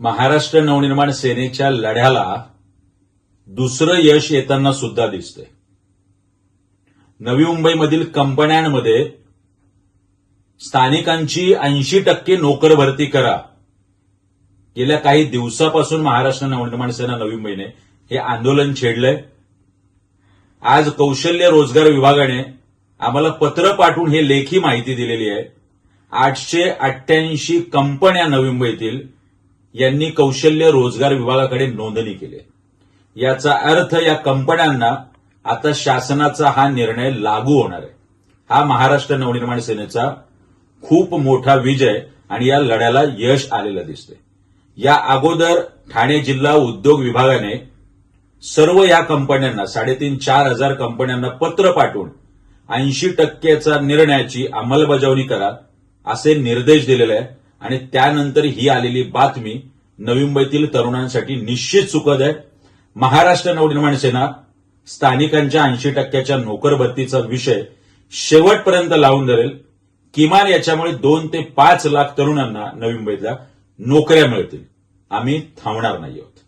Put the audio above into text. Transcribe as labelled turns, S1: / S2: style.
S1: महाराष्ट्र नवनिर्माण सेनेच्या लढ्याला दुसरं यश येताना सुद्धा दिसतंय. नवी मुंबईमधील कंपन्यांमध्ये स्थानिकांची ऐंशी टक्के नोकर भरती करा. गेल्या काही दिवसापासून महाराष्ट्र नवनिर्माण सेना नवी मुंबईने हे आंदोलन छेडलंय. आज कौशल्य रोजगार विभागाने आम्हाला पत्र पाठवून हे लेखी माहिती दिलेली आहे. आठशे अठ्ठ्याऐंशी कंपन्या नवी मुंबईतील यांनी कौशल्य रोजगार विभागाकडे नोंदणी केली. याचा अर्थ या कंपन्यांना आता शासनाचा हा निर्णय लागू होणार आहे. हा महाराष्ट्र नवनिर्माण सेनेचा खूप मोठा विजय आणि या लढ्याला यश आलेलं दिसतंय. या अगोदर ठाणे जिल्हा उद्योग विभागाने सर्व या कंपन्यांना साडेतीन चार हजार कंपन्यांना पत्र पाठवून ऐंशी टक्केचा निर्णयाची अंमलबजावणी करा असे निर्देश दिलेले आहे. आणि त्यानंतर ही आलेली बातमी नवी मुंबईतील तरुणांसाठी निश्चित सुखद आहे. महाराष्ट्र नवनिर्माण सेना स्थानिकांच्या ऐंशी टक्क्याच्या नोकर विषय शेवटपर्यंत लावून धरेल. किमान याच्यामुळे दोन ते पाच लाख तरुणांना नवी मुंबईतल्या नोकऱ्या मिळतील. आम्ही थांबणार नाही आहोत.